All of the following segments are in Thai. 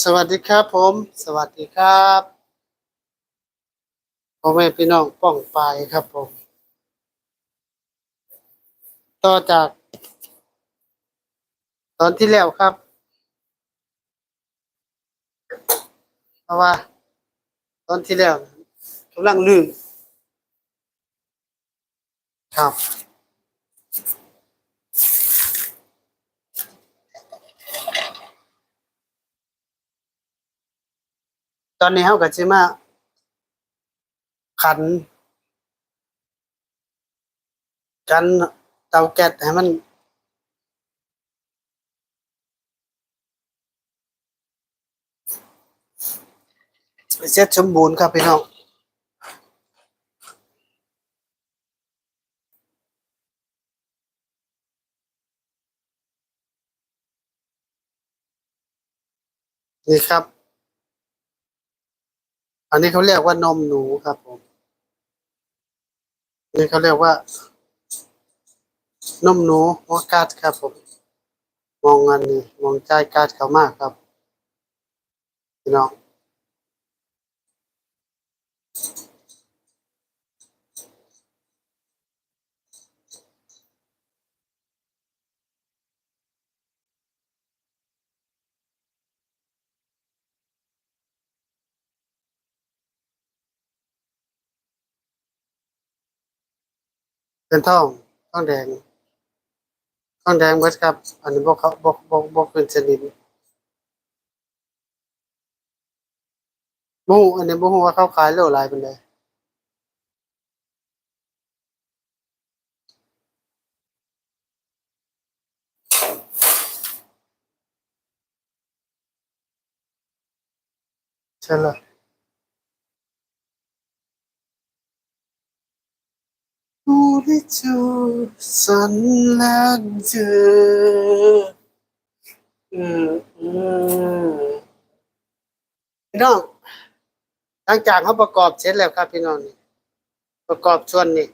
สวัสดีครับผม สวัสดีครับพ่อแม่พี่น้องป้องปายครับผม ต่อจาก ตอนที่แล้วครับเพราะว่า ตอนที่แล้วกำลังลื่นครับ ตอนนี้เขาก็จะมาขัน กันเตาแก๊สให้มัน เสร็จสมบูรณ์ครับพี่น้องนี่ครับ อันนี้เขาเรียกว่านมหนูครับผมนี่เขาเรียกว่า นมหนูหัวกาดครับผม มองอันนี้มองใจกาดเขามากครับพี่น้อง เป็นท่องท่องแดงท่องแดงเบิดครับ อันนี้บอกเขาบอกบอกบอกเป็นชนิดบูอันนี้บูว่าเขาขายโลหลายเป็นไดใช่เลย ผู้ที่จูสันลักเจออืมอืมพี่น้องหลังจากเขาประกอบเสร็จแล้วครับพี่น้องนี่ประกอบส่วนนี้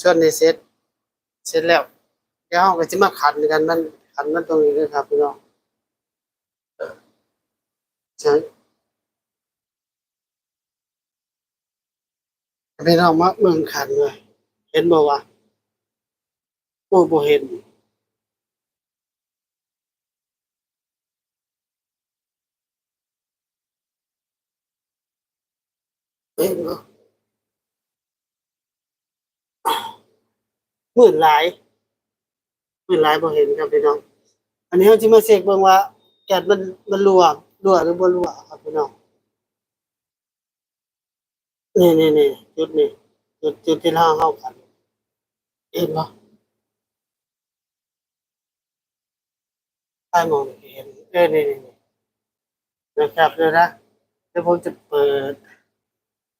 ส่วนนี้เสร็จ เสร็จแล้วเดี๋ยวเราก็จะมาขันกันมันขันมันตรงนี้เลยครับพี่น้องเออใช่พี่น้องมาเมืองขันเลย เห็นบ่วะโอ้บ่เห็นเห็นบ่มื่นหลายมื่นหลายบ่เห็นครับพี่น้อง อันนี้เขาจะมาเช็คเบิ่งว่าแก๊สมันมันรั่วรั่วหรือบ่รั่วครับพี่น้องนี่นี่นี่จุดนี้จุดจุดที่เราเข้ากัน เห็นปะใต้มองเห็นเออนี่นี่นี่นะครับเดี๋ยวนะเดี๋ยวผมจะเปิด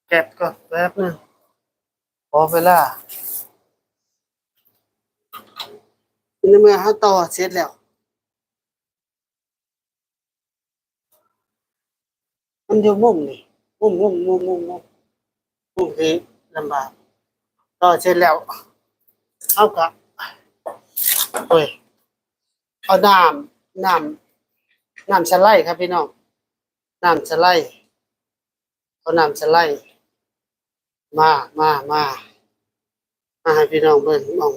แก๊สก่อนแป๊บนึงพอเวลาในเมื่อเขาต่อเสร็จแล้ว มันอยู่มุมนี่มุมมุมมุมมุมมุมมุมที่ลำบากต่อเสร็จแล้ว เอากับโอ้ยเอาน้ำน้ำน้ำสไลด์ครับพี่น้องน้ำสไลด์เอาน้ำสไลด์มามามามาให้พี่น้องเบิ่งมอง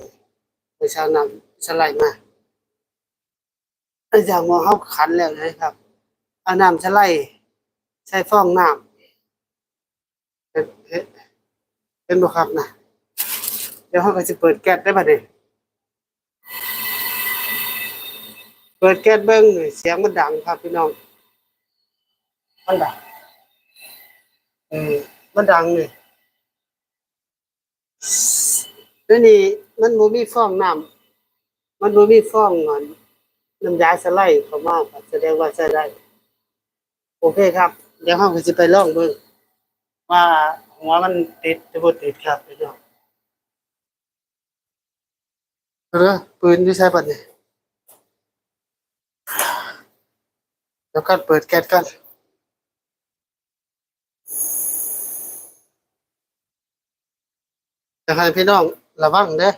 ไปชาวน้ำสไลด์มาอ้อย่างมองเขาขันแล้วนะครับเอาน้ำสไลด์ใช้ฟองน้ำเห็นเห็นเห็นบ่ครับนะ ดี๋ยวเขาก็จะเปิดแก๊สได้ป่ะเนี่ยเปิดแก๊สเบิ้งเสียงมันดังครับพี่น้อง มันดังเออมันดังนี่แล้วนี่มันบ่มีฟองน้ำมันบ่มีฟองเงินน้ำยาสไลด์เข้ามาครับแสดงว่าใช้ได้ โอเคครับ เดี๋ยวเราก็จะไปลองเบิ่งว่าหัวมันติดหรือบ่ติดครับพี่น้อง เรือปืนที่ใช้ปัดนี้แล้วก็เปิดแก๊สกันจะให้พี่น้องระวังเด้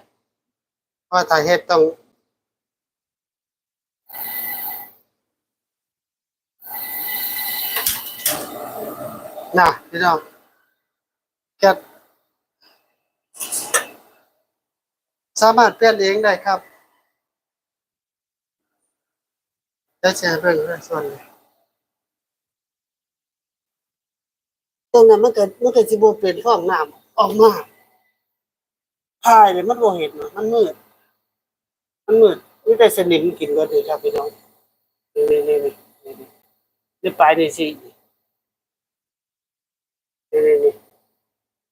ว่าถ้าเฮ็ดต้องน่ะพี่น้องแก๊ส สามารถเปลี่ยนเองได้ครับจะแชร์เบิ่งด้วยส่วนนี้ตรงนั้นมันเกิดมันเกิดสิบเป็นฟองน้ำออกมาพายเลยมันบ่เห็นเนาะมันมืด มันมืดนี่แต่สนิมกินก็ดีครับพี่น้องนี่นี่นี่นี่นี่นี่นี่ปลายนี่สินี่นี่นี่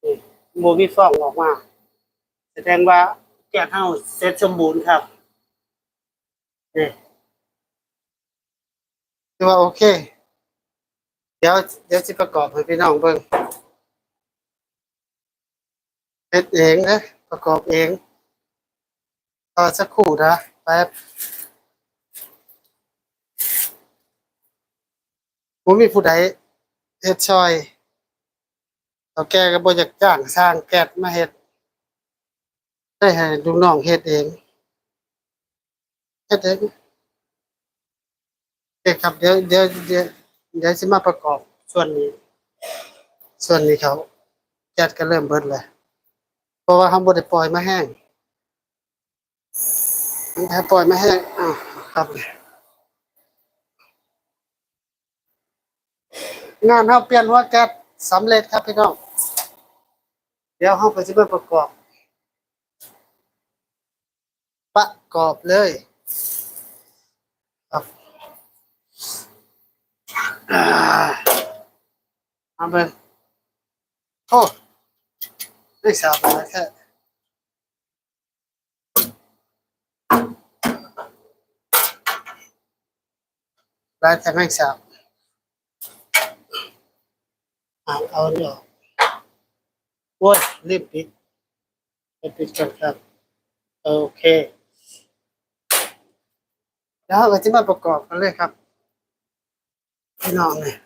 นี่โมมีฟองออกมา แสดงว่า แก้วเฮาเสร็จสมบูรณ์ครับนี่คือว่าโอเค เดี๋ยวเดี๋ยวสิประกอบให้พี่น้องเบิ่งเฮ็ดเองนะประกอบเองต่อสักครู่นะแป๊บผมมีผู้ใดเฮ็ดช่วยเราแกก็บ่อยากจ้างสร้างแก๊สมาเฮ็ด ได้ให้ลูกน้องเฮ็ดเองเฮ็ดเองโอเคครับเดี๋ยวเดี๋ยวเดี๋ยวเดี๋ยวสิมาประกอบส่วนนี้ ส่วนนี้เขาแก๊สก็เริ่มเบิดแล้วเพราะว่าเขาบ่ได้ปล่อยมาแห้งถ้าปล่อยมาแห้งอ้าวครับงานเขาเปลี่ยนหัวแก๊สสำเร็จครับพี่น้องเดี๋ยวเขาก็สิมาประกอบ ประกอบเลยครับอ่าเอาไปโอ้ไม่สาบนะแค่ร้านแต่ไม่สาบเอาเอาเดี๋ยวโอ้ยรีบปิดไปปิดกันครับ โอเค แล้วเราจะมาประกอบกันเลยครับพี่น้องเนี่ย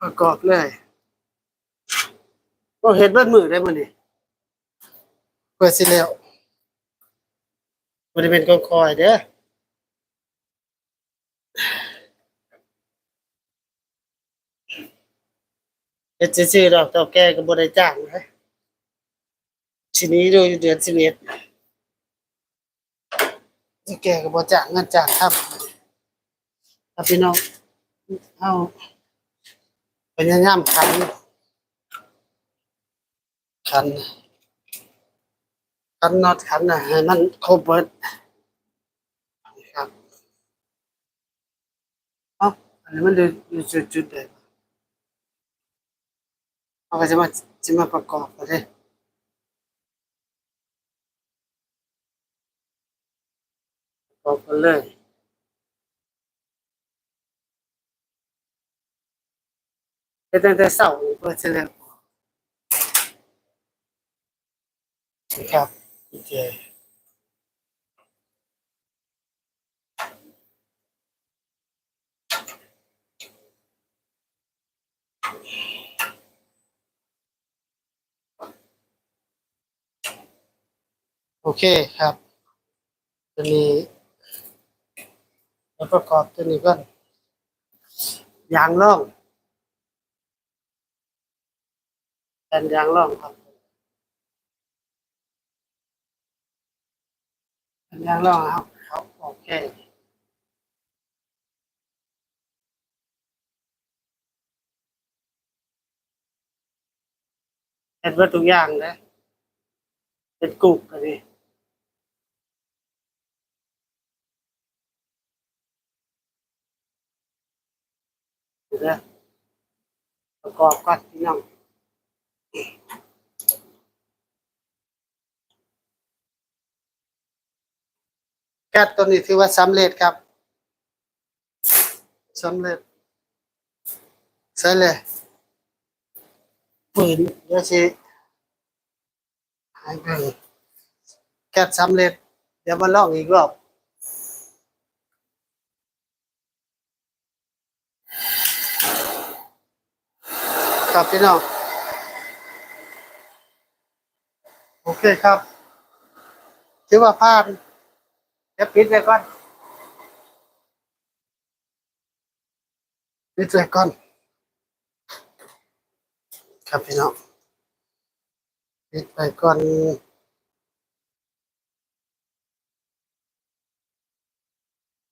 ประกอบเลยก็เห็นเบิ้มือได้มั้นี่เปิดสิแล้วบริเวณกองคอยเด้อเฮ็ดซื่อๆดอกเต่าแก่ก็บ่ได้จ้างนะ ทีนี้ดูอยู่เดือนสิบเอ็ดแก่ก็บ่จ้างเงินจ้างครับครับพี่น้องเอาพยายามขันขันขันน็อตขันนะให้มันครบเบิดครับเอ้าอันนี้มันดูดูจุดๆเลยเอาก็จะมาจะมาประกอบกันเลยประก อกันเลยเฮ็ดตั้งแต่เช้าเปิดเสร็จแล้วครับโอเคโอเคครับตัวนี้ แล้วประกอบตัวนี้ก่อนยางล่องแผ่นยางล่องครับแผ่นยางล่องครับครับโอเคเห็นว่าทุกอย่างนะเป็นกุกอันนี้ เดี๋ยวนะประกอบก่อนพี่น้องแก๊สตัวนี้ถือว่าสำเร็จครับสำเร็จใช่เลยปืนเดี๋ยวสิห้เบิ่งแก๊สสำเร็จ เดี๋ยวมาลองอีกรอบ ครับพี่น้องโอเคครับถือว่าผ่านจะปิดไว้ก่อนปิดไว้ก่อนครับพี่น้องปิดไปก่อน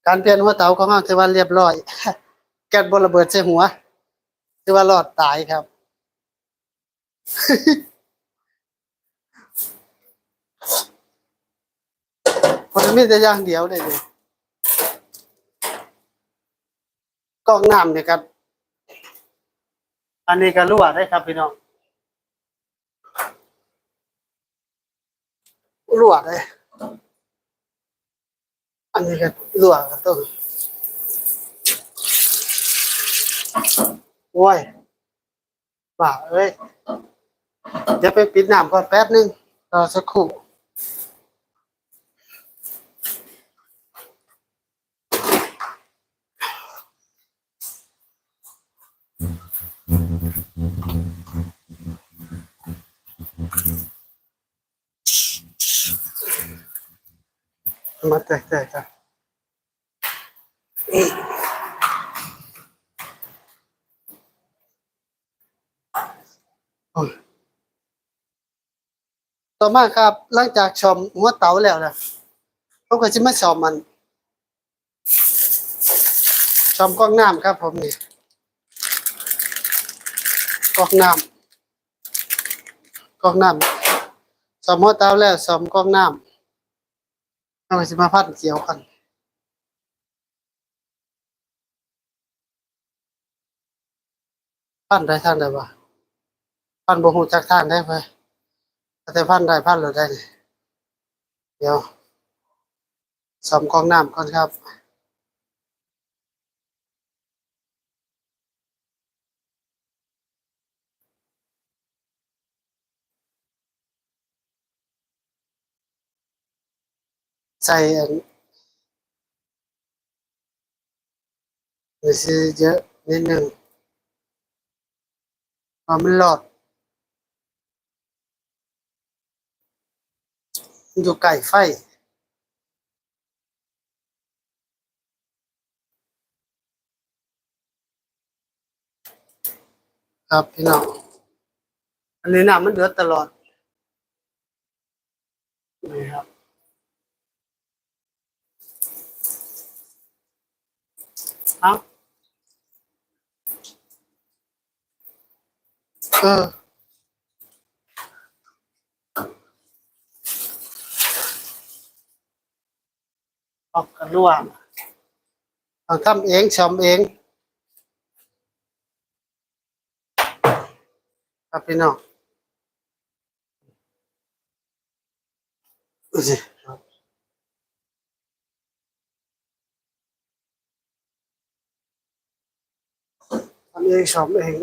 การเปลี่ยนหัวเตาของเาาถือว่าเรียบร้อย แก๊สบระเบิดใส่หัวถือว่ารอดตายครับ ผมมีแต่อย่างเดียวเลยนี่กล้องน้ำเนี่ยครับ อันนี้ก็รั่วได้ครับพี่น้องรั่วเลยอันนี้ก็รั่วก็ต้องโอ้ยบ้าเอ้ย เดี๋ยวไปปิดน้ำก่อนแป๊บนึงรอสักครู่มาแตกๆกันโอ้ย ต่อมาครับ หลังจากชมหัวเตาแล้วนะเขาก็จะมาชอมมันชมกองน้ำครับ ผมนี่กองน้ำกองน้ำชมหัวเตาแล้วชมกองน้ำเอาไปสิมาพัดเกี่ยวกันพันได้ทางได้บ่พันบ่ฮู้จักทางได้ไป แต่พันได้พันเราได้ เดี๋ยวสำกองน้ำก่อนครับใส่อันนี่สิเยอะนิดหนึ่งพราะมันหลอดมัน อยู่ใกล้ไฟ ครับพี่น้องอันนี้น้ำมันเดือดตลอดนี่ครับเอาเออออกกัน ร่วงเอาทำเองชมเองครับพี่น้องดูสิครับทำเองชมเอง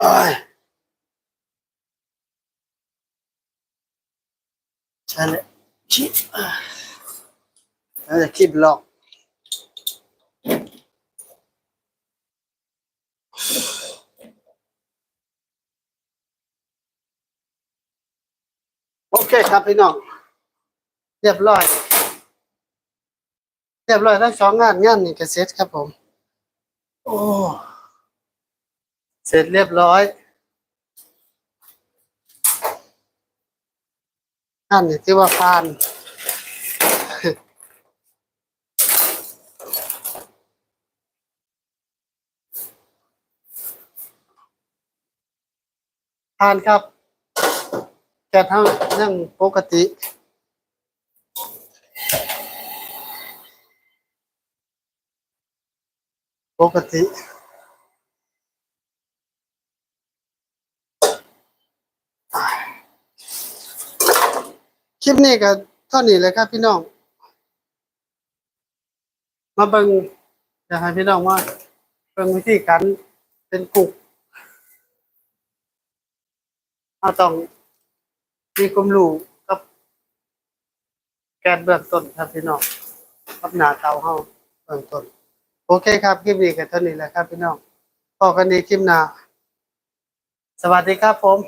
โอ้ยใช่เลยคิด น่าจะคิดหลอก โอเคครับพี่น้อง เรียบร้อย เรียบร้อยทั้งสองงานงานนี่ก็เสร็จครับผม โอ้เสร็จเรียบร้อยอันนี้ที่ว่าผ่าน ผ่านครับแกะทั้งยังปกติ ปกติคลิปนี้ก็เท่านี้เลยครับพี่น้อง มาเบิ่งอยากให้พี่น้องว่าเบิ่งวิธีการเป็นกุก เราต้องมีความรู้กับแกนเบื้องต้นครับพี่น้องกับหน้าเตาเฮาเบื้องต้น โอเคครับคลิปนี้ก็เท่านี้แหละครับพี่น้องพอกันในคลิปหน้าสวัสดีครับผม